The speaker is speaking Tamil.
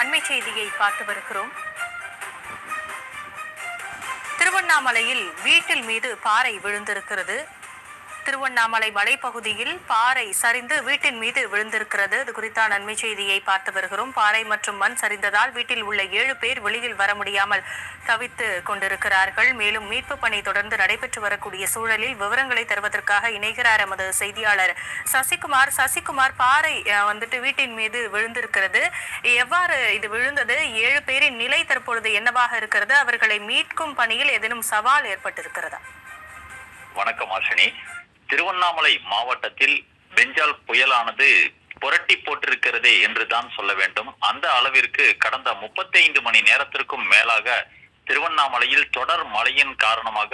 அண்மை செய்தியை பார்த்து வருகிறோம். திருவண்ணாமலையில் வீட்டில் மீது பாறை விழுந்திருக்கிறது. திருவண்ணாமலை மலைப்பகுதியில் பாறை சரிந்து வீட்டின் மீது விழுந்திருக்கிறது. இது குறித்தான நன்மை செய்தியை பார்த்து வருகிறோம். பாறை மற்றும் மண் சரிந்ததால் வீட்டில் உள்ள ஏழு பேர் வெளியில் வர முடியாமல் தவித்து கொண்டிருக்கிறார்கள். மேலும் மீட்பு பணி தொடர்ந்து நடைபெற்று வரக்கூடிய சூழலில் விவரங்களை தருவதற்காக இணைகிறார் எமது செய்தியாளர் சசிகுமார். சசிகுமார் பாறை வந்துட்டு வீட்டின் மீது விழுந்திருக்கிறது. எவ்வாறு இது விழுந்தது? ஏழு பேரின் நிலை தற்பொழுது என்னவாக இருக்கிறது? அவர்களை மீட்கும் பணியில் ஏதேனும் சவால் ஏற்பட்டிருக்கிறதா? வணக்கம் ஆஷினி. திருவண்ணாமலை மாவட்டத்தில் பெஞ்சால் புயலானது புரட்டி போட்டிருக்கிறதே என்றுதான் சொல்ல வேண்டும். அந்த அளவிற்கு கடந்த 35 மணி நேரத்திற்கும் மேலாக திருவண்ணாமலையில் தொடர் மழையின் காரணமாக